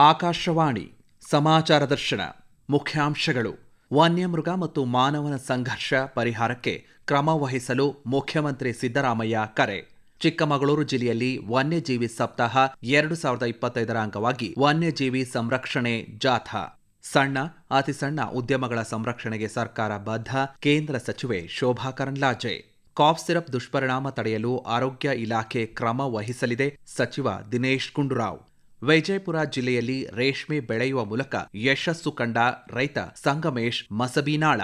ಆಕಾಶವಾಣಿ, ಸಮಾಚಾರ ದರ್ಶನ, ಮುಖ್ಯಾಂಶಗಳು. ವನ್ಯಮೃಗ ಮತ್ತು ಮಾನವನ ಸಂಘರ್ಷ ಪರಿಹಾರಕ್ಕೆ ಕ್ರಮ ವಹಿಸಲು ಮುಖ್ಯಮಂತ್ರಿ ಸಿದ್ದರಾಮಯ್ಯ ಕರೆ. ಚಿಕ್ಕಮಗಳೂರು ಜಿಲ್ಲೆಯಲ್ಲಿ ವನ್ಯಜೀವಿ ಸಪ್ತಾಹ ಎರಡು ಸಾವಿರದ ಇಪ್ಪತ್ತೈದರ ಅಂಗವಾಗಿ ವನ್ಯಜೀವಿ ಸಂರಕ್ಷಣೆ ಜಾಥಾ. ಸಣ್ಣ ಅತಿ ಸಣ್ಣ ಉದ್ಯಮಗಳ ಸಂರಕ್ಷಣೆಗೆ ಸರ್ಕಾರ ಬದ್ಧ, ಕೇಂದ್ರ ಸಚಿವೆ ಶೋಭಾ ಕರಂದ್ಲಾಜೆ. ಕಾಫ್ ಸಿರಪ್ ದುಷ್ಪರಿಣಾಮ ತಡೆಯಲು ಆರೋಗ್ಯ ಇಲಾಖೆ ಕ್ರಮ ವಹಿಸಲಿದೆ, ಸಚಿವ ದಿನೇಶ್ ಗುಂಡೂರಾವ್. ವಿಜಯಪುರ ಜಿಲ್ಲೆಯಲ್ಲಿ ರೇಷ್ಮೆ ಬೆಳೆಯುವ ಮೂಲಕ ಯಶಸ್ಸು ಕಂಡ ರೈತ ಸಂಗಮೇಶ್ ಮಸಬೀನಾಳ.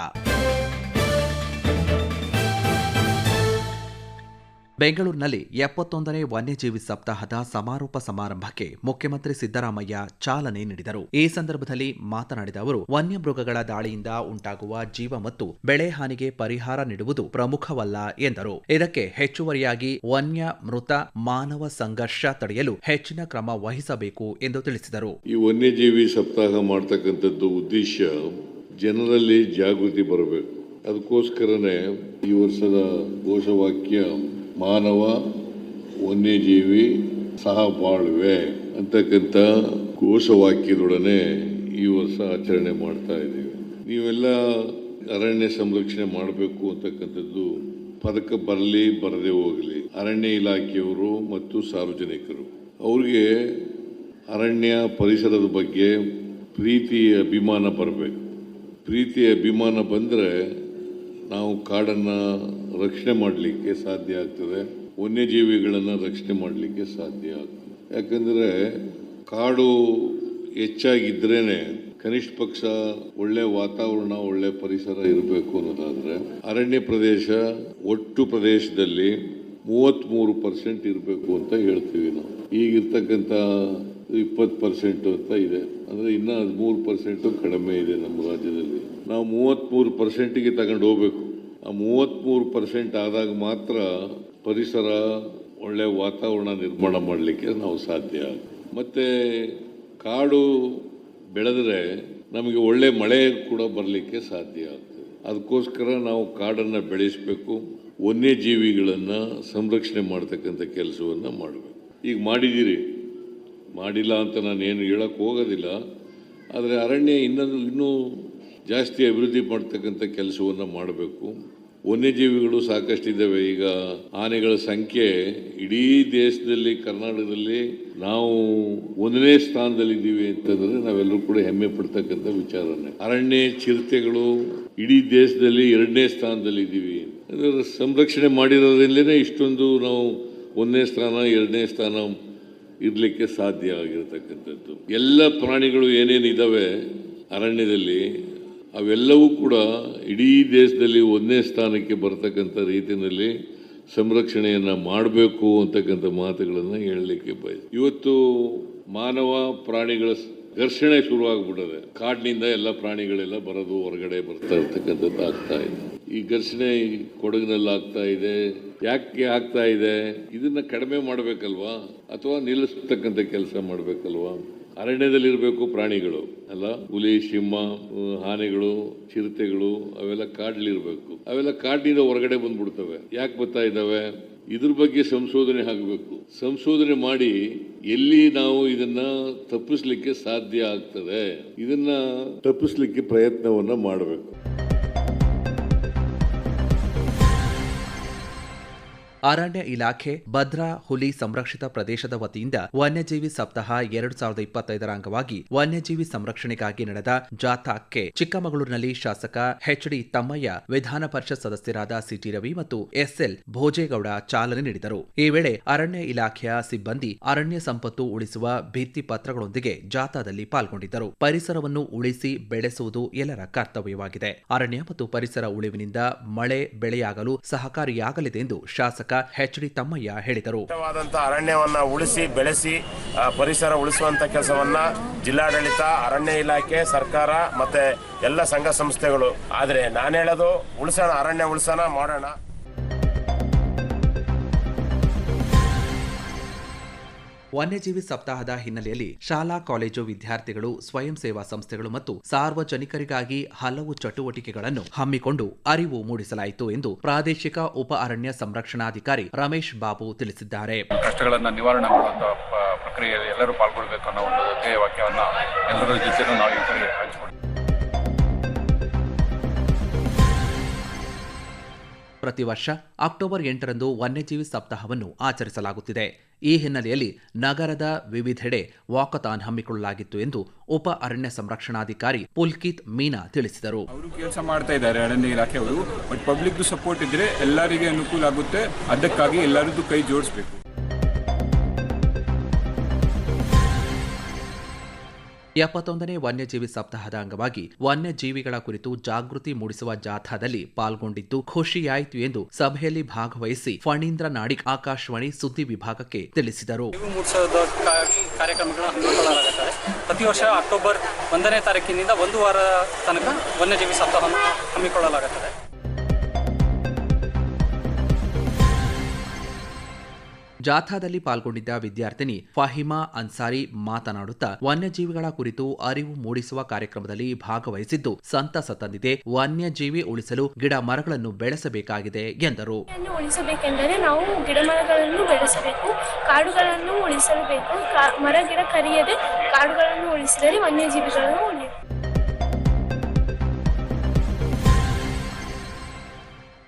ಬೆಂಗಳೂರಿನಲ್ಲಿ ಎಪ್ಪತ್ತೊಂದನೇ ವನ್ಯಜೀವಿ ಸಪ್ತಾಹದ ಸಮಾರೋಪ ಸಮಾರಂಭಕ್ಕೆ ಮುಖ್ಯಮಂತ್ರಿ ಸಿದ್ದರಾಮಯ್ಯ ಚಾಲನೆ ನೀಡಿದರು. ಈ ಸಂದರ್ಭದಲ್ಲಿ ಮಾತನಾಡಿದ ಅವರು ವನ್ಯಮೃಗಗಳ ದಾಳಿಯಿಂದ ಉಂಟಾಗುವ ಜೀವ ಮತ್ತು ಬೆಳೆ ಹಾನಿಗೆ ಪರಿಹಾರ ನೀಡುವುದು ಪ್ರಮುಖವಲ್ಲ ಎಂದರು. ಇದಕ್ಕೆ ಹೆಚ್ಚುವರಿಯಾಗಿ ವನ್ಯ ಮೃತ ಮಾನವ ಸಂಘರ್ಷ ತಡೆಯಲು ಹೆಚ್ಚಿನ ಕ್ರಮ ವಹಿಸಬೇಕು ಎಂದು ತಿಳಿಸಿದರು. ಈ ವನ್ಯಜೀವಿ ಸಪ್ತಾಹ ಮಾಡತಕ್ಕಂಥದ್ದು ಉದ್ದೇಶ ಜನರಲ್ಲಿ ಜಾಗೃತಿ ಬರಬೇಕು. ಅದಕ್ಕೋಸ್ಕರನೇ ಈ ವರ್ಷದ ಘೋಷವಾಕ್ಯ ಮಾನವ, ವನ್ಯಜೀವಿ ಸಹ ಬಾಳ್ವೆ. ಅಂತಕ್ಕಂಥ ಘೋಷವಾಕ್ಯದೊಡನೆ ಈ ವರ್ಷ ಆಚರಣೆ ಮಾಡ್ತಾ ಇದ್ದೀವಿ. ನೀವೆಲ್ಲ ಅರಣ್ಯ ಸಂರಕ್ಷಣೆ ಮಾಡಬೇಕು ಅಂತಕ್ಕಂಥದ್ದು ಪದಕ ಬರಲಿ, ಬರದೇ ಹೋಗಲಿ. ಅರಣ್ಯ ಇಲಾಖೆಯವರು ಮತ್ತು ಸಾರ್ವಜನಿಕರು. ಅವ್ರಿಗೆ ಅರಣ್ಯ ಪರಿಸರದ ಬಗ್ಗೆ ಪ್ರೀತಿ ಅಭಿಮಾನ ಬರಬೇಕು. ಪ್ರೀತಿ ಅಭಿಮಾನ ಬಂದರೆ ನಾವು ಕಾಡನ್ನು ರಕ್ಷಣೆ ಮಾಡಲಿಕ್ಕೆ ಸಾಧ್ಯ ಆಗ್ತದೆ. ವನ್ಯಜೀವಿಗಳನ್ನು ರಕ್ಷಣೆ ಮಾಡಲಿಕ್ಕೆ ಸಾಧ್ಯ ಆಗ್ತದೆ. ಯಾಕಂದರೆ ಕಾಡು ಹೆಚ್ಚಾಗಿದ್ರೇ ಕನಿಷ್ಠ ಪಕ್ಷ ಒಳ್ಳೆ ವಾತಾವರಣ, ಒಳ್ಳೆ ಪರಿಸರ ಇರಬೇಕು ಅನ್ನೋದಾದರೆ ಅರಣ್ಯ ಪ್ರದೇಶ ಒಟ್ಟು ಪ್ರದೇಶದಲ್ಲಿ ಮೂವತ್ತ್ಮೂರು ಪರ್ಸೆಂಟ್ ಇರಬೇಕು ಅಂತ ಹೇಳ್ತೀವಿ ನಾವು. ಈಗಿರ್ತಕ್ಕಂಥ ಇಪ್ಪತ್ತು ಪರ್ಸೆಂಟ್ ಅಂತ ಇದೆ. ಅಂದರೆ ಇನ್ನೂ ಹದಿಮೂರು ಪರ್ಸೆಂಟು ಕಡಿಮೆ ಇದೆ ನಮ್ಮ ರಾಜ್ಯದಲ್ಲಿ. ನಾವು ಮೂವತ್ತ್ಮೂರು ಪರ್ಸೆಂಟಿಗೆ ತಗೊಂಡು ಹೋಗ್ಬೇಕು. ಮೂವತ್ತ್ಮೂರು ಪರ್ಸೆಂಟ್ ಆದಾಗ ಮಾತ್ರ ಪರಿಸರ ಒಳ್ಳೆ ವಾತಾವರಣ ನಿರ್ಮಾಣ ಮಾಡಲಿಕ್ಕೆ ನಾವು ಸಾಧ್ಯ. ಮತ್ತು ಕಾಡು ಬೆಳೆದರೆ ನಮಗೆ ಒಳ್ಳೆ ಮಳೆ ಕೂಡ ಬರಲಿಕ್ಕೆ ಸಾಧ್ಯ ಆಗ್ತದೆ. ಅದಕ್ಕೋಸ್ಕರ ನಾವು ಕಾಡನ್ನು ಬೆಳೆಸಬೇಕು, ವನ್ಯಜೀವಿಗಳನ್ನು ಸಂರಕ್ಷಣೆ ಮಾಡ್ತಕ್ಕಂಥ ಕೆಲಸವನ್ನು ಮಾಡಬೇಕು. ಈಗ ಮಾಡಿದ್ದೀರಿ ಮಾಡಿಲ್ಲ ಅಂತ ನಾನು ಏನು ಹೇಳಕ್ಕೆ ಹೋಗೋದಿಲ್ಲ. ಆದರೆ ಅರಣ್ಯ ಇನ್ನೊಂದು, ಇನ್ನೂ ಜಾಸ್ತಿ ಅಭಿವೃದ್ಧಿ ಮಾಡ್ತಕ್ಕಂಥ ಕೆಲಸವನ್ನು ಮಾಡಬೇಕು. ವನ್ಯಜೀವಿಗಳು ಸಾಕಷ್ಟಿದ್ದಾವೆ. ಈಗ ಆನೆಗಳ ಸಂಖ್ಯೆ ಇಡೀ ದೇಶದಲ್ಲಿ, ಕರ್ನಾಟಕದಲ್ಲಿ ನಾವು ಒಂದನೇ ಸ್ಥಾನದಲ್ಲಿದ್ದೀವಿ ಅಂತಂದ್ರೆ ನಾವೆಲ್ಲರೂ ಕೂಡ ಹೆಮ್ಮೆ ಪಡ್ತಕ್ಕಂಥ ವಿಚಾರನೇ. ಅರಣ್ಯ ಚಿರತೆಗಳು ಇಡೀ ದೇಶದಲ್ಲಿ ಎರಡನೇ ಸ್ಥಾನದಲ್ಲಿ ಇದ್ದೀವಿ ಅಂದ್ರೆ ಸಂರಕ್ಷಣೆ ಮಾಡಿರೋದ್ರಿಂದಲೇ ಇಷ್ಟೊಂದು ನಾವು ಒಂದನೇ ಸ್ಥಾನ, ಎರಡನೇ ಸ್ಥಾನ ಇರಲಿಕ್ಕೆ ಸಾಧ್ಯ ಆಗಿರತಕ್ಕಂಥದ್ದು. ಎಲ್ಲ ಪ್ರಾಣಿಗಳು ಏನೇನಿದ್ದಾವೆ ಅರಣ್ಯದಲ್ಲಿ ಅವೆಲ್ಲವೂ ಕೂಡ ಇಡೀ ದೇಶದಲ್ಲಿ ಒಂದೇ ಸ್ಥಾನಕ್ಕೆ ಬರ್ತಕ್ಕಂಥ ರೀತಿಯಲ್ಲಿ ಸಂರಕ್ಷಣೆಯನ್ನು ಮಾಡಬೇಕು ಅಂತಕ್ಕಂಥ ಮಾತುಗಳನ್ನು ಹೇಳಲಿಕ್ಕೆ ಬಯಸ್. ಇವತ್ತು ಮಾನವ ಪ್ರಾಣಿಗಳ ಘರ್ಷಣೆ ಶುರುವಾಗ್ಬಿಟ್ಟದೆ. ಕಾಡಿನಿಂದ ಎಲ್ಲ ಪ್ರಾಣಿಗಳೆಲ್ಲ ಬರೋದು ಹೊರಗಡೆ ಬರ್ತಾ ಇರ್ತಕ್ಕಂಥದ್ದು ಆಗ್ತಾ ಇದೆ. ಈ ಘರ್ಷಣೆ ಕೊಡಗಿನಲ್ಲಿ ಆಗ್ತಾ ಇದೆ. ಯಾಕೆ ಆಗ್ತಾ ಇದೆ? ಇದನ್ನ ಕಡಿಮೆ ಮಾಡಬೇಕಲ್ವಾ? ಅಥವಾ ನಿಲ್ಲಿಸ್ತಕ್ಕಂಥ ಕೆಲಸ ಮಾಡಬೇಕಲ್ವಾ? ಅರಣ್ಯದಲ್ಲಿರಬೇಕು ಪ್ರಾಣಿಗಳು, ಅಲ್ಲ? ಹುಲಿ, ಸಿಂಹ ಆನೆಗಳು, ಚಿರತೆಗಳು, ಅವೆಲ್ಲ ಕಾಡ್ಲಿರ್ಬೇಕು. ಅವೆಲ್ಲ ಕಾಡಿನಿಂದ ಹೊರಗಡೆ ಬಂದ್ಬಿಡ್ತವೆ. ಯಾಕೆ ಬರ್ತಾ ಇದ್ದಾವೆ ಇದ್ರ ಬಗ್ಗೆ ಸಂಶೋಧನೆ ಆಗಬೇಕು. ಸಂಶೋಧನೆ ಮಾಡಿ ಎಲ್ಲಿ ನಾವು ಇದನ್ನ ತಪ್ಪಿಸ್ಲಿಕ್ಕೆ ಸಾಧ್ಯ ಆಗ್ತದೆ? ಇದನ್ನ ತಪ್ಪಿಸ್ಲಿಕ್ಕೆ ಪ್ರಯತ್ನವನ್ನ ಮಾಡಬೇಕು. ಅರಣ್ಯ ಇಲಾಖೆ ಭದ್ರಾ ಹುಲಿ ಸಂರಕ್ಷಿತ ಪ್ರದೇಶದ ವತಿಯಿಂದ ವನ್ಯಜೀವಿ ಸಪ್ತಾಹ ಎರಡು ಸಾವಿರದ ಇಪ್ಪತ್ತೈದರ ಅಂಗವಾಗಿ ವನ್ಯಜೀವಿ ಸಂರಕ್ಷಣೆಗಾಗಿ ನಡೆದ ಜಾಥಾಕ್ಕೆ ಚಿಕ್ಕಮಗಳೂರಿನಲ್ಲಿ ಶಾಸಕ ಎಚ್ಡಿ ತಮ್ಮಯ್ಯ, ವಿಧಾನ ಪರಿಷತ್ ಸದಸ್ಯರಾದ ಸಿಟಿ ರವಿ ಮತ್ತು ಎಸ್ಎಲ್ ಭೋಜೇಗೌಡ ಚಾಲನೆ ನೀಡಿದರು. ಈ ವೇಳೆ ಅರಣ್ಯ ಇಲಾಖೆಯ ಸಿಬ್ಬಂದಿ ಅರಣ್ಯ ಸಂಪತ್ತು ಉಳಿಸುವ ಭಿತ್ತಿ ಪತ್ರಗಳೊಂದಿಗೆ ಜಾಥಾದಲ್ಲಿ ಪಾಲ್ಗೊಂಡಿದ್ದರು. ಪರಿಸರವನ್ನು ಉಳಿಸಿ ಬೆಳೆಸುವುದು ಎಲ್ಲರ ಕರ್ತವ್ಯವಾಗಿದೆ. ಅರಣ್ಯ ಮತ್ತು ಪರಿಸರ ಉಳಿವಿನಿಂದ ಮಳೆ, ಬೆಳೆಯಾಗಲು ಸಹಕಾರಿಯಾಗಲಿದೆ ಎಂದು ಶಾಸಕ ಎಚ್ಡಿ ತಮ್ಮಯ್ಯ ಹೇಳಿದರು. ಅರಣ್ಯವನ್ನ ಉಳಿಸಿ, ಬೆಳೆಸಿ ಪರಿಸರ ಉಳಿಸುವಂತ ಕೆಲಸವನ್ನ ಜಿಲ್ಲಾಡಳಿತ, ಅರಣ್ಯ ಇಲಾಖೆ, ಸರ್ಕಾರ ಮತ್ತೆ ಎಲ್ಲ ಸಂಘ ಸಂಸ್ಥೆಗಳು. ಆದ್ರೆ ನಾನು ಹೇಳೋದು, ಉಳಿಸೋಣ, ಅರಣ್ಯ ಉಳಿಸೋಣ, ಮಾಡೋಣ. ವನ್ಯಜೀವಿ ಸಪ್ತಾಹದ ಹಿನ್ನೆಲೆಯಲ್ಲಿ ಶಾಲಾ, ಕಾಲೇಜು ವಿದ್ಯಾರ್ಥಿಗಳು, ಸ್ವಯಂ ಸೇವಾ ಸಂಸ್ಥೆಗಳು ಮತ್ತು ಸಾರ್ವಜನಿಕರಿಗಾಗಿ ಹಲವು ಚಟುವಟಿಕೆಗಳನ್ನು ಹಮ್ಮಿಕೊಂಡು ಅರಿವು ಮೂಡಿಸಲಾಯಿತು ಎಂದು ಪ್ರಾದೇಶಿಕ ಉಪ ಅರಣ್ಯ ಸಂರಕ್ಷಣಾಧಿಕಾರಿ ರಮೇಶ್ ಬಾಬು ತಿಳಿಸಿದ್ದಾರೆ. ಕಷ್ಟಗಳನ್ನು ನಿವಾರಣೆ ಪ್ರಕ್ರಿಯೆ ಪ್ರಕ್ರಿಯೆಯಲ್ಲಿ ಎಲ್ಲರೂ ಪಾಲ್ಗೊಳ್ಳಬೇಕು ಅನ್ನೋ ಒಂದು ಧ್ಯೇಯ ವಾಕ್ಯವನ್ನ ಎಲ್ಲರ ಜೊತೆ ನಾವು ಪ್ರತಿ ವರ್ಷ ಅಕ್ಟೋಬರ್ ಎಂಟರಂದು ವನ್ಯಜೀವಿ ಸಪ್ತಾಹವನ್ನು ಆಚರಿಸಲಾಗುತ್ತಿದೆ. ಈ ಹಿನ್ನೆಲೆಯಲ್ಲಿ ನಗರದ ವಿವಿಧೆಡೆ ವಾಕಥಾನ್ ಹಮ್ಮಿಕೊಳ್ಳಲಾಗಿತ್ತು ಎಂದು ಉಪ ಅರಣ್ಯ ಸಂರಕ್ಷಣಾಧಿಕಾರಿ ಪುಲ್ಕಿತ್ ಮೀನಾ ತಿಳಿಸಿದರು. ಅವರು ಕೆಲಸ ಮಾಡ್ತಾ ಇದ್ದಾರೆ ಅರಣ್ಯ ಇಲಾಖೆಯವರು, ಬಟ್ ಪಬ್ಲಿಕ್ ಸಪೋರ್ಟ್ ಇದ್ರೆ ಎಲ್ಲರಿಗೆ ಅನುಕೂಲ ಆಗುತ್ತೆ. ಅದಕ್ಕಾಗಿ ಎಲ್ಲರದ್ದು ಕೈ ಜೋಡಿಸ್ಬೇಕು. ಎಪ್ಪತ್ತೊಂದನೇ ವನ್ಯಜೀವಿ ಸಪ್ತಾಹದ ಅಂಗವಾಗಿ ವನ್ಯಜೀವಿಗಳ ಕುರಿತು ಜಾಗೃತಿ ಮೂಡಿಸುವ ಜಾಥಾದಲ್ಲಿ ಪಾಲ್ಗೊಂಡಿದ್ದು ಖುಷಿಯಾಯಿತು ಎಂದು ಸಭೆಯಲ್ಲಿ ಭಾಗವಹಿಸಿ ಫಣೀಂದ್ರ ನಾಡಿಗ್ ಆಕಾಶವಾಣಿ ಸುದ್ದಿ ವಿಭಾಗಕ್ಕೆ ತಿಳಿಸಿದರು. ಪ್ರತಿ ವರ್ಷ ಅಕ್ಟೋಬರ್ ಒಂದನೇ ತಾರೀಕಿನಿಂದ ಒಂದು ವಾರ ತನಕ ವನ್ಯಜೀವಿ ಸಪ್ತಾಹವನ್ನು ಹಮ್ಮಿಕೊಳ್ಳಲಾಗುತ್ತದೆ. ಜಾಥಾದಲ್ಲಿ ಪಾಲ್ಗೊಂಡಿದ್ದ ವಿದ್ಯಾರ್ಥಿನಿ ಫಹಿಮಾ ಅನ್ಸಾರಿ ಮಾತನಾಡುತ್ತಾ, ವನ್ಯಜೀವಿಗಳ ಕುರಿತು ಅರಿವು ಮೂಡಿಸುವ ಕಾರ್ಯಕ್ರಮದಲ್ಲಿ ಭಾಗವಹಿಸಿದ್ದು, ಸಂತಸ ತಂದಿದೆ. ವನ್ಯಜೀವಿ ಉಳಿಸಲು ಗಿಡ ಮರಗಳನ್ನು ಬೆಳೆಸಬೇಕಾಗಿದೆ ಎಂದರು. ಉಳಿಸಬೇಕೆಂದರೆ ನಾವು ಗಿಡ ಮರಗಳನ್ನು ಬೆಳೆಸಬೇಕು, ಕಾಡುಗಳನ್ನು ಉಳಿಸಬೇಕು. ಮರ, ಗಿಡ ಕರಿಯದೆ ಕಾಡುಗಳನ್ನು ಉಳಿಸಿದರೆ ವನ್ಯಜೀವಿಗಳನ್ನು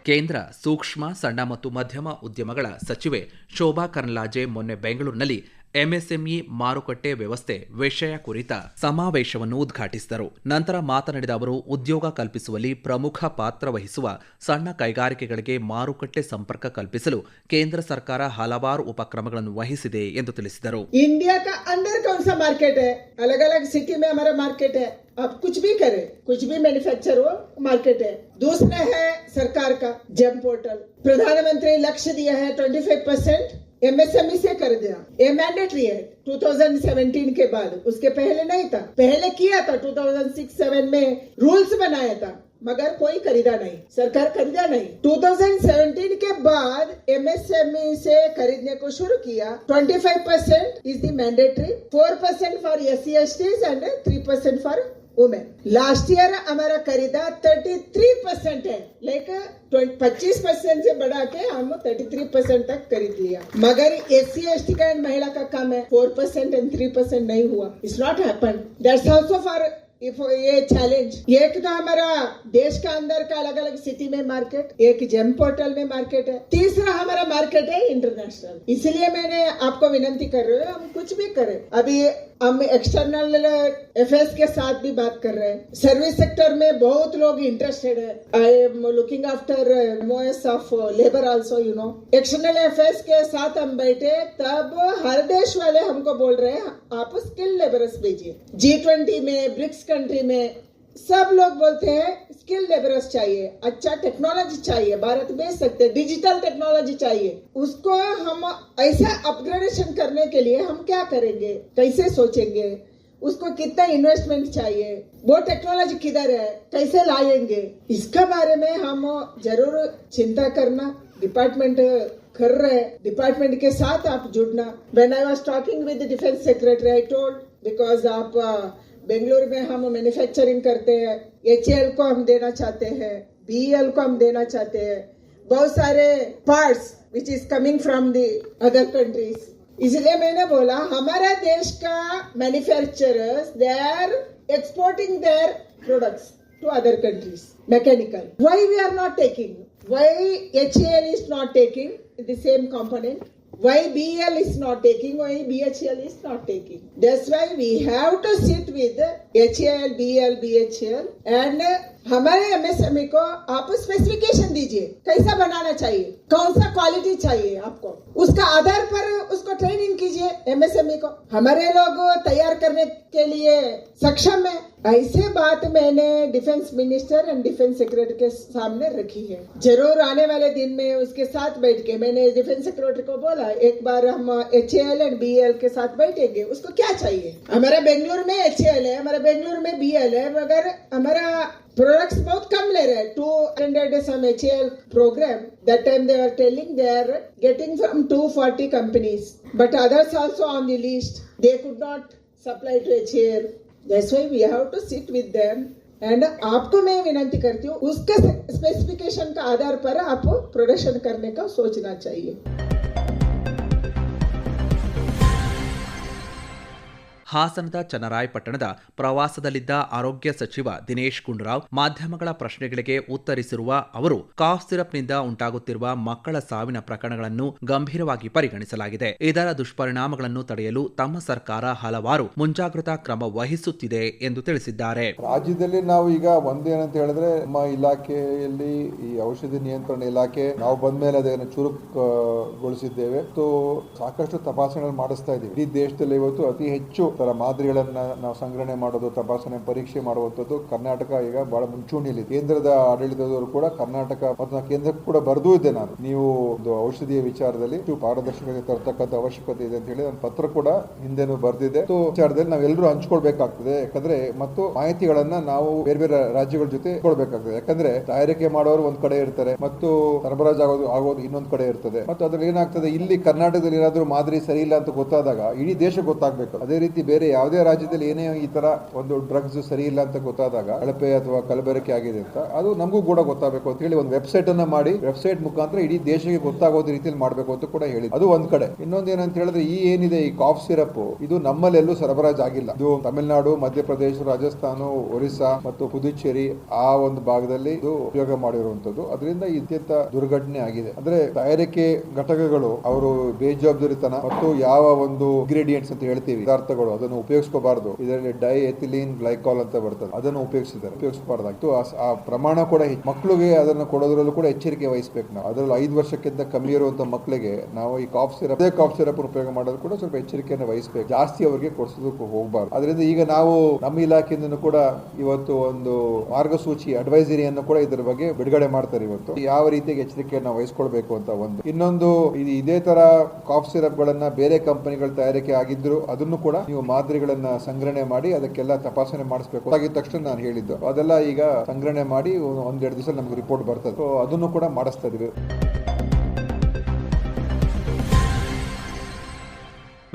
ಕೇಂದ್ರ ಸೂಕ್ಷ್ಮ ಸಣ್ಣ ಮತ್ತು ಮಧ್ಯಮ ಉದ್ಯಮಗಳ ಸಚಿವೆ ಶೋಭಾ ಕರ್ಲಾಜೆ ಮೊನ್ನೆ ಬೆಂಗಳೂರಿನಲ್ಲಿ ಎಂಎಸ್ಎಂಇ ಮಾರುಕಟ್ಟೆ ವ್ಯವಸ್ಥೆ ವಿಷಯ ಕುರಿತ ಸಮಾವೇಶವನ್ನು ಉದ್ಘಾಟಿಸಿದರು ನಂತರ ಮಾತನಾಡಿದ ಅವರು ಉದ್ಯೋಗ ಕಲ್ಪಿಸುವಲ್ಲಿ ಪ್ರಮುಖ ಪಾತ್ರ ವಹಿಸುವ ಸಣ್ಣ ಕೈಗಾರಿಕೆಗಳಿಗೆ ಮಾರುಕಟ್ಟೆ ಸಂಪರ್ಕ ಕಲ್ಪಿಸಲು ಕೇಂದ್ರ ಸರ್ಕಾರ ಹಲವಾರು ಉಪಕ್ರಮಗಳನ್ನು ವಹಿಸಿದೆ ಎಂದು ತಿಳಿಸಿದರು इंडिया का अंदर कौन सा मार्केट है अलग अलग सिटी में हमारा मार्केट है आप कुछ भी करें कुछ भी मैन्युफैक्चर हो मार्केट है दूसरा है सरकार का जेम पोर्टल प्रधानमंत्री लक्ष्य दिया है 25 परसेंट एमएसएमई से कर दिया। ये मैंडेटरी है 2017 के बाद। उसके पहले नहीं था। पहले किया था 2006-7 में रूल्स बनाया था, मगर कोई खरीदा नहीं। सरकार खरीदा नहीं। 2017 के बाद एमएसएमई से खरीदने को शुरू किया। 25 percent is the mandatory 4 percent for S C S and 3 percent for women last year हमारा खरीदा 33 परसेंट है. लेकिन 25 परसेंट से बढ़ा के हम 33 परसेंट तक खरीद लिया. मगर एस सी एस टी का महिला का काम है. 4 परसेंट एंड 3 परसेंट नहीं हुआ. It's not happen that's also for ये चैलेंज एक तो हमारा देश का अंदर का अलग अलग सिटी में मार्केट एक जेम पोर्टल में मार्केट है. तीसरा हमारा मार्केट है इंटरनेशनल इसलिए मैंने आपको विनंती कर रहे हो, हम कुछ भी करें. अभी हम एक्सटर्नल अफेयर्स के साथ भी बात कर रहे हैं। सर्विस सेक्टर में बहुत लोग इंटरेस्टेड है। I am looking after MoS of labour also you know external affairs के साथ हम बैठे, तब हर देश वाले हमको बोल रहे हैं, आप स्किल लेबरस भेजिए। जी ट्वेंटी में ब्रिक्स कंट्री में सब लोग बोलते हैं स्किल लेबरस चाहिए अच्छा टेक्नोलॉजी चाहिए, भारत भेज सकते हैं डिजिटल टेक्नोलॉजी चाहिए। उसको हम ऐसा अपग्रेडेशन करने के लिए हम क्या करेंगे? कैसे सोचेंगे? उसको कितना इन्वेस्टमेंट चाहिए? वो टेक्नोलॉजी किधर है? कैसे लाएँगे? इसके बारे में हम ज़रूर चिंता करना। डिपार्टमेंट कर रहे हैं। डिपार्टमेंट के साथ आप जुड़ना। When I was talking with defence secretary I told because आप बेंगलुरु में हम मैन्युफैक्चरिंग करते हैं एच को हम देना चाहते हैं बीएल को हम देना चाहते हैं। बहुत सारे parts which is coming from the other countries इसलिए मैंने बोला, हमारा देश का manufacturers they are exporting their products to other countries mechanical why we are not taking why H is not taking the same component? Why BL is not taking, why BHL is not taking. That's why we have to sit with HAL, BL, BHL and हमारे MSME को आप specification दीजिए, कैसा बनाना चाहिए, कौन सा quality चाहिए आपको। उसका आधार पर उसको ट्रेनिंग कीजिए एमएसएमई को। हमारे लोग तैयार करने के लिए सक्षम है। ऐसे बात मैंने defence minister and defence secretary के सामने रखी है। ज़रूर आने वाले दिन में उसके साथ बैठ के मैंने डिफेंस सेक्रेटरी को बोला, एक बार हम एचएल एंड बीएल के साथ बैठेंगे, उसको क्या चाहिए? हमारा बेंगलुरु में एच है, हमारा बेंगलुरु में बीएल है, मगर हमारा प्रोडक्ट्स बहुत कम ले रहे two hundred some H L program that time they are telling they are getting from two forty companies but others also on the list they could not supply to H L we have to sit with them and आपको मैं विनती करती हूँ, उसके specification के आधार पर आप production करने का सोचना चाहिए। ಹಾಸನದ ಚನ್ನರಾಯಪಟ್ಟಣದ ಪ್ರವಾಸದಲ್ಲಿದ್ದ ಆರೋಗ್ಯ ಸಚಿವ ದಿನೇಶ್ ಗುಂಡೂರಾವ್ ಮಾಧ್ಯಮಗಳ ಪ್ರಶ್ನೆಗಳಿಗೆ ಉತ್ತರಿಸಿರುವ ಅವರು, ಕಾಫ್ ಸಿರಪ್ನಿಂದ ಉಂಟಾಗುತ್ತಿರುವ ಮಕ್ಕಳ ಸಾವಿನ ಪ್ರಕರಣಗಳನ್ನು ಗಂಭೀರವಾಗಿ ಪರಿಗಣಿಸಲಾಗಿದೆ. ಇದರ ದುಷ್ಪರಿಣಾಮಗಳನ್ನು ತಡೆಯಲು ತಮ್ಮ ಸರ್ಕಾರ ಹಲವಾರು ಮುಂಜಾಗ್ರತಾ ಕ್ರಮ ವಹಿಸುತ್ತಿದೆ ಎಂದು ತಿಳಿಸಿದ್ದಾರೆ. ರಾಜ್ಯದಲ್ಲಿ ನಾವು ಈಗ ಒಂದೇನಂತ ಹೇಳಿದ್ರೆ, ನಮ್ಮ ಇಲಾಖೆಯಲ್ಲಿ ಈ ಔಷಧಿ ನಿಯಂತ್ರಣ ಇಲಾಖೆ, ನಾವು ಬಂದ ಮೇಲೆ ಅದನ್ನು ಚುರುಕುಗೊಳಿಸಿದ್ದೇವೆ. ಸಾಕಷ್ಟು ತಪಾಸಣೆಗಳು ಮಾಡಿಸ್ತಾ ಇದ್ದೀವಿ. ಇಡೀ ದೇಶದಲ್ಲಿ ಇವತ್ತು ಅತಿ ಹೆಚ್ಚು ತರ ಮಾದರಿಗಳನ್ನ ನಾವು ಸಂಗ್ರಹಣೆ ಮಾಡೋದು, ತಪಾಸಣೆ, ಪರೀಕ್ಷೆ ಮಾಡುವಂಥದ್ದು ಕರ್ನಾಟಕ ಈಗ ಬಹಳ ಮುಂಚೂಣಿಯಲ್ಲಿ. ಕೇಂದ್ರದ ಆಡಳಿತದವರು ಕೂಡ ಕರ್ನಾಟಕ ಮತ್ತು ಕೇಂದ್ರಕ್ಕೆ ಕೂಡ ಬರೆದೂ ಇದ್ದೆ ನಾನು. ನೀವು ಒಂದು ಔಷಧಿಯ ವಿಚಾರದಲ್ಲಿ ಪಾರದರ್ಶಕತೆ ತರತಕ್ಕಂಥ ಅವಶ್ಯಕತೆ ಇದೆ ಅಂತ ಹೇಳಿ ನನ್ನ ಪತ್ರ ಕೂಡ ಹಿಂದೆನೂ ಬರೆದಿದೆ. ವಿಚಾರದಲ್ಲಿ ನಾವೆಲ್ಲರೂ ಹಂಚ್ಕೊಳ್ಬೇಕಾಗ್ತದೆ. ಯಾಕಂದ್ರೆ ಮತ್ತು ಮಾಹಿತಿಗಳನ್ನ ನಾವು ಬೇರೆ ಬೇರೆ ರಾಜ್ಯಗಳ ಜೊತೆ ಕೊಡ್ಬೇಕಾಗ್ತದೆ. ಯಾಕಂದ್ರೆ ತಯಾರಿಕೆ ಮಾಡೋರು ಒಂದ್ ಕಡೆ ಇರ್ತಾರೆ, ಮತ್ತು ಸರಬರಾಜು ಆಗೋದು ಆಗೋದು ಇನ್ನೊಂದ್ ಕಡೆ ಇರ್ತದೆ. ಮತ್ತು ಅದ್ರಲ್ಲಿ ಏನಾಗ್ತದೆ, ಇಲ್ಲಿ ಕರ್ನಾಟಕದಲ್ಲಿ ಏನಾದ್ರೂ ಮಾದರಿ ಸರಿ ಇಲ್ಲ ಅಂತ ಗೊತ್ತಾದಾಗ, ಇಡೀ ದೇಶ ಗೊತ್ತಾಗಬೇಕು. ಅದೇ ರೀತಿ ಬೇರೆ ಯಾವುದೇ ರಾಜ್ಯದಲ್ಲಿ ಏನೇ ಈ ತರ ಒಂದು ಡ್ರಗ್ಸ್ ಸರಿ ಇಲ್ಲ ಅಂತ ಗೊತ್ತಾದಾಗ ಕಳಪೆ ಅಥವಾ ಕಲಬೆರಕೆ ಆಗಿದೆ ಅಂತ, ಅದು ನಮಗೂ ಕೂಡ ಗೊತ್ತಾಗಬೇಕು ಅಂತ ಹೇಳಿ ಒಂದು ವೆಬ್ಸೈಟ್ ಅನ್ನ ಮಾಡಿ ವೆಬ್ಸೈಟ್ ಮುಖಾಂತರ ಇಡೀ ದೇಶಕ್ಕೆ ಗೊತ್ತಾಗೋದ ರೀತಿಯಲ್ಲಿ ಮಾಡಬೇಕು ಅಂತ ಕೂಡ ಹೇಳಿ ಅದು ಒಂದ್ ಕಡೆ. ಇನ್ನೊಂದು ಏನಂತ ಹೇಳಿದ್ರೆ ಈ ಏನಿದೆ, ಈ ಕಾಫ್ ಸಿರಪ್ ಇದು ನಮ್ಮಲ್ಲೆಲ್ಲೂ ಸರಬರಾಜು ಆಗಿಲ್ಲ. ಇದು ತಮಿಳುನಾಡು, ಮಧ್ಯಪ್ರದೇಶ, ರಾಜಸ್ಥಾನ, ಒರಿಸ್ಸಾ ಮತ್ತು ಪುದುಚೇರಿ ಆ ಒಂದು ಭಾಗದಲ್ಲಿ ಇದು ಉಪಯೋಗ ಮಾಡಿರುವಂತದ್ದು. ಅದರಿಂದ ಅತ್ಯಂತ ದುರ್ಘಟನೆ ಆಗಿದೆ. ಅಂದ್ರೆ ತಯಾರಿಕೆ ಘಟಕಗಳು, ಅವರು ಬೇಜವಾಬ್ದಾರಿತನ ಮತ್ತು ಯಾವ ಒಂದು ಇಂಗ್ರೀಡಿಯೆಂಟ್ಸ್ ಅಂತ ಹೇಳ್ತೀವಿ, ಪದಾರ್ಥಗಳು ಅದನ್ನು ಉಪಯೋಗಿಸ್ಕೋಬಾರ್ದು. ಇದರಲ್ಲಿ ಡೈ ಎಥಿಲೀನ್ ಗ್ಲೈಕಾಲ್ ಅಂತ ಬರ್ತದೆ. ಅದನ್ನು ಉಪಯೋಗಿಸಿದ್ದಾರೆ. ಉಪಯೋಗಿಸಬಾರ್ದಾಗ್ತು ಆ ಪ್ರಮಾಣ ಕೂಡ ಮಕ್ಕಳಿಗೆ ಅದನ್ನು ಕೊಡೋದ್ರಲ್ಲೂ ಕೂಡ ಎಚ್ಚರಿಕೆ ವಹಿಸಬೇಕು ನಾವು. ಅದರಲ್ಲಿ ಐದು ವರ್ಷಕ್ಕಿಂತ ಕಮ್ಮಿ ಇರುವಂತ ಮಕ್ಕಳಿಗೆ ನಾವು ಈ ಕಾಫ್ ಸಿರಪ್, ಅದೇ ಕಾಫ್ ಸಿರಪ್ ಉಪಯೋಗ ಮಾಡೋದು ಕೂಡ ಸ್ವಲ್ಪ ಎಚ್ಚರಿಕೆಯನ್ನು ವಹಿಸಬೇಕು. ಜಾಸ್ತಿ ಅವರಿಗೆ ಕೊಡಿಸೋದಕ್ಕೆ ಹೋಗಬಾರ್ದು. ಅದರಿಂದ ಈಗ ನಾವು ನಮ್ಮ ಇಲಾಖೆಯಿಂದ ಕೂಡ ಇವತ್ತು ಒಂದು ಮಾರ್ಗಸೂಚಿ, ಅಡ್ವೈಸರಿಯನ್ನು ಕೂಡ ಇದರ ಬಗ್ಗೆ ಬಿಡುಗಡೆ ಮಾಡ್ತಾರೆ ಇವತ್ತು. ಯಾವ ರೀತಿಯಾಗಿ ಎಚ್ಚರಿಕೆಯನ್ನು ವಹಿಸ್ಕೊಳ್ಬೇಕು ಅಂತ ಒಂದು. ಇನ್ನೊಂದು, ಇದು ತರ ಕಾಫ್ ಸಿರಪ್ ಗಳನ್ನ ಬೇರೆ ಕಂಪನಿಗಳ ತಯಾರಿಕೆ ಆಗಿದ್ರು ಅದನ್ನು ಕೂಡ ನೀವು ಮಾದರಿಗಳನ್ನ ಸಂಗ್ರಹಣೆ ಮಾಡಿ ಅದಕ್ಕೆಲ್ಲ ತಪಾಸಣೆ ಮಾಡಿಸ್ಬೇಕು. ಆಗಿದ ತಕ್ಷಣ ನಾನು ಹೇಳಿದ್ದು. ಅದೆಲ್ಲ ಈಗ ಸಂಗ್ರಹಣೆ ಮಾಡಿ ಒಂದೆರಡು ದಿವಸ ನಮ್ಗೆ ರಿಪೋರ್ಟ್ ಬರ್ತದೆ. ಅದನ್ನು ಕೂಡ ಮಾಡಿಸ್ತಾ ಇದೀವಿ.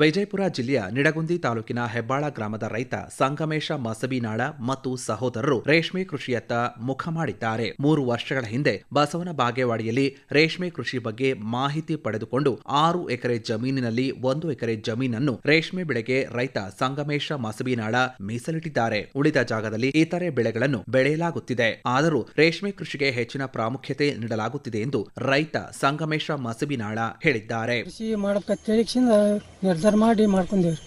ವಿಜಯಪುರ ಜಿಲ್ಲೆಯ ನಿಡಗುಂದಿ ತಾಲೂಕಿನ ಹೆಬ್ಬಾಳ ಗ್ರಾಮದ ರೈತ ಸಂಗಮೇಶ ಮಸಬಿನಾಳ ಮತ್ತು ಸಹೋದರರು ರೇಷ್ಮೆ ಕೃಷಿಯತ್ತ ಮುಖ ಮಾಡಿದ್ದಾರೆ. ಮೂರು ವರ್ಷಗಳ ಹಿಂದೆ ಬಸವನ ಬಾಗೇವಾಡಿಯಲ್ಲಿ ರೇಷ್ಮೆ ಕೃಷಿ ಬಗ್ಗೆ ಮಾಹಿತಿ ಪಡೆದುಕೊಂಡು ಆರು ಎಕರೆ ಜಮೀನಿನಲ್ಲಿ ಒಂದು ಎಕರೆ ಜಮೀನನ್ನು ರೇಷ್ಮೆ ಬೆಳೆಗೆ ರೈತ ಸಂಗಮೇಶ ಮಸಬಿನಾಳ ಮೀಸಲಿಟ್ಟಿದ್ದಾರೆ. ಉಳಿದ ಜಾಗದಲ್ಲಿ ಇತರೆ ಬೆಳೆಗಳನ್ನು ಬೆಳೆಯಲಾಗುತ್ತಿದೆ. ಆದರೂ ರೇಷ್ಮೆ ಕೃಷಿಗೆ ಹೆಚ್ಚಿನ ಪ್ರಾಮುಖ್ಯತೆ ನೀಡಲಾಗುತ್ತಿದೆ ಎಂದು ರೈತ ಸಂಗಮೇಶ ಮಸಬಿನಾಳ ಹೇಳಿದ್ದಾರೆ. ಕೃಷಿ ಮಾಡಿ ಮಾಡ್ಕೊಂಡೇವ್ರಿ.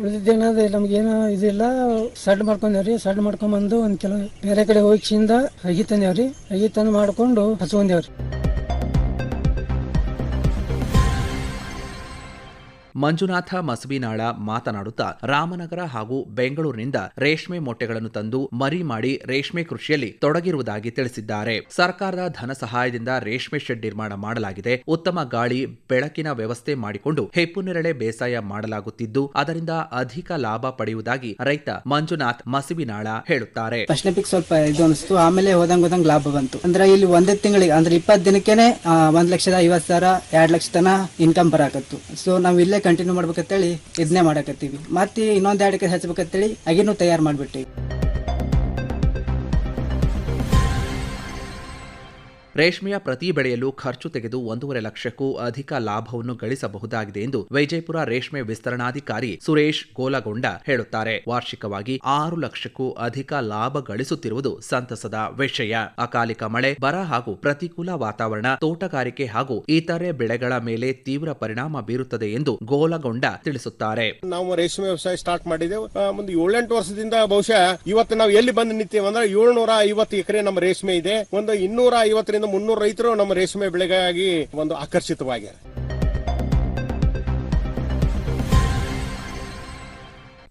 ಉಳಿದಿದ್ದೇನಾದ್ರೆ ನಮ್ಗೇನು ಇದಿಲ್ಲ, ಸಡ್ ಮಾಡ್ಕೊಂಡೇವ್ರಿ. ಸಡ್ ಮಾಡ್ಕೊಂಬಂದು ಒಂದು ಕೆಲವು ಬೇರೆ ಕಡೆ ಹೋಗಿಸಿಂದ ಅಗಿ ತಂದೇವ್ರಿ ಅಗಿ ತಂದು ಮಾಡ್ಕೊಂಡು ಹಚ್ಕೊಂಡೇವ್ರಿ. ಮಂಜುನಾಥ ಮಸಬಿನಾಳ ಮಾತನಾಡುತ್ತಾ ರಾಮನಗರ ಹಾಗೂ ಬೆಂಗಳೂರಿನಿಂದ ರೇಷ್ಮೆ ಮೊಟ್ಟೆಗಳನ್ನು ತಂದು ಮರಿ ಮಾಡಿ ರೇಷ್ಮೆ ಕೃಷಿಯಲ್ಲಿ ತೊಡಗಿರುವುದಾಗಿ ತಿಳಿಸಿದ್ದಾರೆ. ಸರ್ಕಾರದ ಧನ ಸಹಾಯದಿಂದ ರೇಷ್ಮೆ ಶೆಡ್ ನಿರ್ಮಾಣ ಮಾಡಲಾಗಿದೆ. ಉತ್ತಮ ಗಾಳಿ, ಬೆಳಕಿನ ವ್ಯವಸ್ಥೆ ಮಾಡಿಕೊಂಡು ಹೆಪ್ಪುನೆರಳೆ ಬೇಸಾಯ ಮಾಡಲಾಗುತ್ತಿದ್ದು, ಅದರಿಂದ ಅಧಿಕ ಲಾಭ ಪಡೆಯುವುದಾಗಿ ರೈತ ಮಂಜುನಾಥ್ ಮಸಿಬಿನಾಳ ಹೇಳುತ್ತಾರೆ. ಸ್ವಲ್ಪ ಇದು ಅನಿಸ್ತು. ಆಮೇಲೆ ಹೋದಂಗ್ ಹೋದಂಗ್ ಲಾಭ ಬಂತು. ಅಂದ್ರೆ ಇಲ್ಲಿ ಒಂದೇ ತಿಂಗಳಿಗೆ, ಅಂದ್ರೆ ಇಪ್ಪತ್ತು ದಿನಕ್ಕೆ ಒಂದ್ ಲಕ್ಷದ ಐವತ್ತು ಸಾವಿರ, ಎರಡ್ ಲಕ್ಷ ತನ ಇನ್ಕಮ್ ಬರಾಕತ್ತು. ಸೊ ನಾವ್ ಇಲ್ಲೇ ಕಂಟಿನ್ಯೂ ಮಾಡ್ಬೇಕಂತೇಳಿ ಇದನ್ನೇ ಮಾಡಕತ್ತೀವಿ. ಮತ್ತೆ ಇನ್ನೊಂದು ಎರಡು ಎಕರೆ ಹಚ್ಬೇಕಂತೇಳಿ ಅಗಿನೂ ತಯಾರು ಮಾಡ್ಬಿಟ್ಟಿವಿ. ರೇಷ್ಮೆಯ ಪ್ರತಿ ಬೆಳೆಯಲು ಖರ್ಚು ತೆಗೆದು ಒಂದೂವರೆ ಲಕ್ಷಕ್ಕೂ ಅಧಿಕ ಲಾಭವನ್ನು ಗಳಿಸಬಹುದಾಗಿದೆ ಎಂದು ವಿಜಯಪುರ ರೇಷ್ಮೆ ವಿಸ್ತರಣಾಧಿಕಾರಿ ಸುರೇಶ್ ಗೋಲಗೊಂಡ ಹೇಳುತ್ತಾರೆ. ವಾರ್ಷಿಕವಾಗಿ ಆರು ಲಕ್ಷಕ್ಕೂ ಅಧಿಕ ಲಾಭ ಗಳಿಸುತ್ತಿರುವುದು ಸಂತಸದ ವಿಷಯ. ಅಕಾಲಿಕ ಮಳೆ, ಬರ ಹಾಗೂ ಪ್ರತಿಕೂಲ ವಾತಾವರಣ, ತೋಟಗಾರಿಕೆ ಹಾಗೂ ಇತರೆ ಬೆಳೆಗಳ ಮೇಲೆ ತೀವ್ರ ಪರಿಣಾಮ ಬೀರುತ್ತದೆ ಎಂದು ಗೋಲಗೊಂಡ ತಿಳಿಸುತ್ತಾರೆ. ನಾವು ರೇಷ್ಮೆ ವ್ಯವಸಾಯ ಸ್ಟಾರ್ಟ್ ಮಾಡಿದೆವು. ಒಂದು ಏಳೆಂಟು ವರ್ಷದಿಂದ ಬಹುಶಃ ಇವತ್ತು ನಾವು ಎಲ್ಲಿ ಬಂದು ನಿಂತೇವೆ ಅಂದ್ರೆ ಏಳ್ನೂರ ಐವತ್ತು ಎಕರೆ ನಮ್ಮ ರೇಷ್ಮೆ ಇದೆ. ಒಂದು ಇನ್ನೂರ ಐವತ್ತರಿಂದ ಮುನ್ನೂರು ರೈತರು ನಮ್ಮ ರೇಷ್ಮೆ ಬೆಳೆಗಾಗಿ ಒಂದು ಆಕರ್ಷಿತವಾಗ್ಯಾರ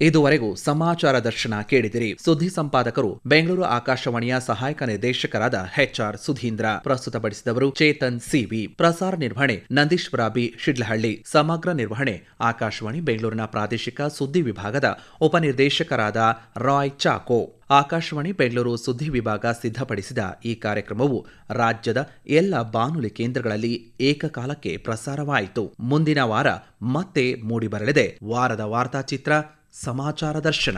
ಇದುವರೆಗೂ ಸಮಾಚಾರ ದರ್ಶನ ಕೇಳಿದಿರಿ. ಸುದ್ದಿ ಸಂಪಾದಕರು, ಬೆಂಗಳೂರು ಆಕಾಶವಾಣಿಯ ಸಹಾಯಕ ನಿರ್ದೇಶಕರಾದ ಎಚ್ಆರ್ ಸುಧೀಂದ್ರ ಪ್ರಸ್ತುತಪಡಿಸಿದವರು ಚೇತನ್ ಸಿವಿ, ಪ್ರಸಾರ ನಿರ್ವಹಣೆ ನಂದೀಶ್ವರ ಬಿ ಶಿಡ್ಲಹಳ್ಳಿ, ಸಮಗ್ರ ನಿರ್ವಹಣೆ ಆಕಾಶವಾಣಿ ಬೆಂಗಳೂರಿನ ಪ್ರಾದೇಶಿಕ ಸುದ್ದಿ ವಿಭಾಗದ ಉಪನಿರ್ದೇಶಕರಾದ ರಾಯ್ ಚಾಕೋ. ಆಕಾಶವಾಣಿ ಬೆಂಗಳೂರು ಸುದ್ದಿ ವಿಭಾಗ ಸಿದ್ಧಪಡಿಸಿದ ಈ ಕಾರ್ಯಕ್ರಮವು ರಾಜ್ಯದ ಎಲ್ಲ ಬಾನುಲಿ ಕೇಂದ್ರಗಳಲ್ಲಿ ಏಕಕಾಲಕ್ಕೆ ಪ್ರಸಾರವಾಯಿತು. ಮುಂದಿನ ವಾರ ಮತ್ತೆ ಮೂಡಿಬರಲಿದೆ. ವಾರದ ವಾರ್ತಾಚಿತ್ರ ಸಮಾಚಾರ ದರ್ಶನ.